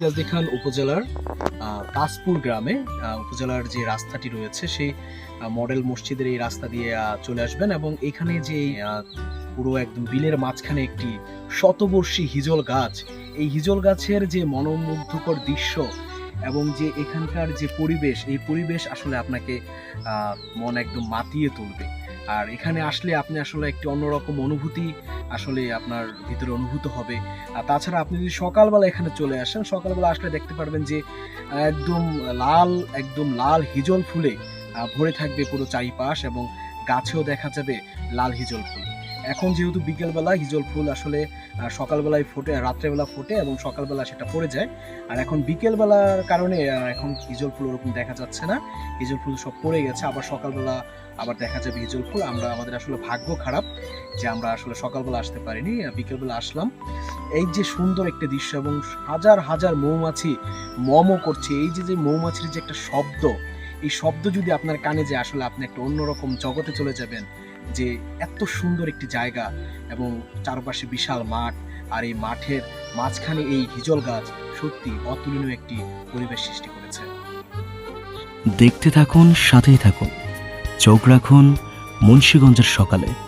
সিরাজদি খান উপজেলার তাজপুর গ্রামে উপজেলার যে রাস্তাটি রয়েছে, সেই মডেল মসজিদের এই রাস্তা দিয়ে চলে আসবেন এবং এখানে যে পুরো একদম বিলের মাঝখানে একটি শতবর্ষী হিজল গাছ, এই হিজল গাছের যে মনোমুগ্ধকর দৃশ্য এবং যে এখানকার যে পরিবেশ, এই পরিবেশ আসলে আপনাকে মন একদম মাতিয়ে তুলবে। আর এখানে আসলে আপনি আসলে একটি অন্যরকম অনুভূতি আসলে আপনার ভিতরে অনুভূত হবে। আর তাছাড়া আপনি যদি সকালবেলা এখানে চলে আসেন, সকালবেলা আসলে দেখতে পারবেন যে, একদম লাল একদম লাল হিজল ফুলে ভরে থাকবে পুরো চারিপাশ এবং গাছেও দেখা যাবে লাল হিজল ফুল। এখন যেহেতু বিকেলবেলা হিজল ফুল আসলে সকালবেলায় ফোটে, রাত্রেবেলা ফোটে এবং সকালবেলা সেটা পড়ে যায়। আর এখন বিকেলবেলার কারণে এখন হিজল ফুল ওরকম দেখা যাচ্ছে না। হিজল ফুল সব পড়ে গেছে, আবার সকালবেলা আবার দেখা যাবে হিজল ফুল। আমরা, আমাদের আসলে ভাগ্য খারাপ যে আমরা আসলে সকালবেলা আসতে পারিনি বিকেলবেলা আসলাম। এই যে সুন্দর একটা দৃশ্য এবং হাজার হাজার মৌমাছি মমও করছে। এই যে যে মৌমাছির যে একটা শব্দ এই শব্দ যদি আপনার কানে যে আসলে আপনি একটা অন্যরকম জগতে চলে যাবেন যে এত সুন্দর একটি জায়গা এবং চারপাশে বিশাল মাঠ আর এই মাঠের মাঝখানে এই হিজল গাছ সত্যি অতুলনীয় একটি পরিবেশ সৃষ্টি করেছে। দেখতে থাকুন, সাথেই থাকুন। চোখ রাখুন মুন্সীগঞ্জের সকালে।